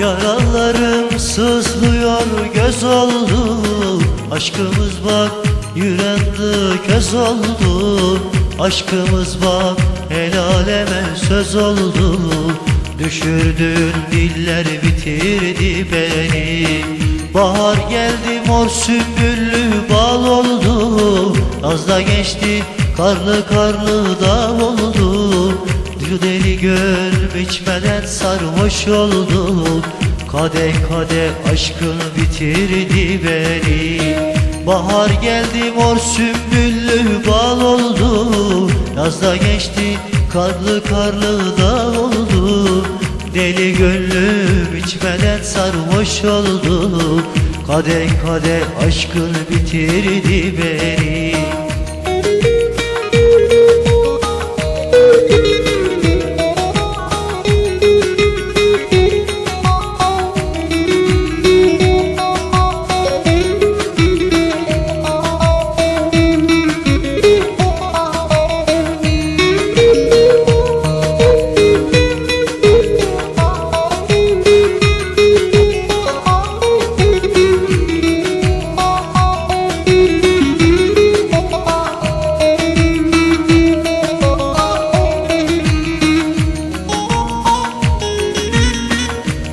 Yaralarım sızlıyor göz oldu. Aşkımız bak yürendi köz oldu. Aşkımız bak el aleme söz oldu. Düşürdün diller bitirdi beni. Bahar geldi mor sümbüllü bal oldu. Az da geçti karlı karlı dağ oldu. Dil deli göl içmeden sarhoş olduk. Kadeh kadeh aşkın bitirdi beni. Bahar geldi mor sümbüllü bal oldu. Yazda geçti karlı karlı dağ oldu. Deli gönlüm içmeden sarhoş oldu. Kadeh kadeh aşkın bitirdi beni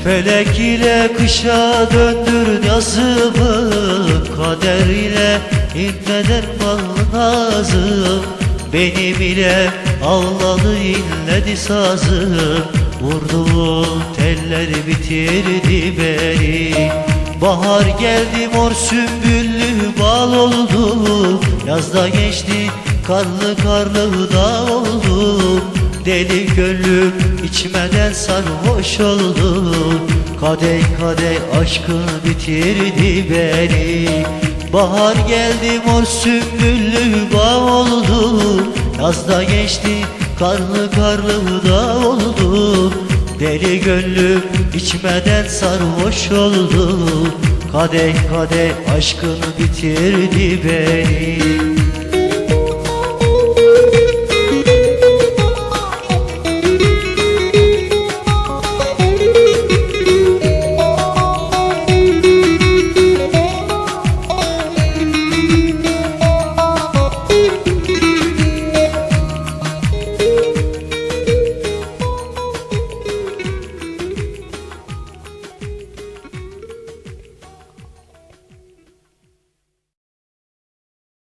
Felek ile kışa döndür yazımı Kader ile inmeden bal nazım. Benim ile ağladı inledi sazım Vurduğun teller bitirdi beni. Bahar geldi mor sümbüllü bal oldu. Yazda geçti karlı karlı dağ oldu Deli gönlüm içmeden sarhoş oldu Kadeh kadeh aşkın bitirdi beni. Bahar geldi mor sümbüllü bağ oldu. Yazda geçti karlı karlı dağ oldu. Deli gönlüm içmeden sarhoş oldu Kadeh kadeh aşkın bitirdi beni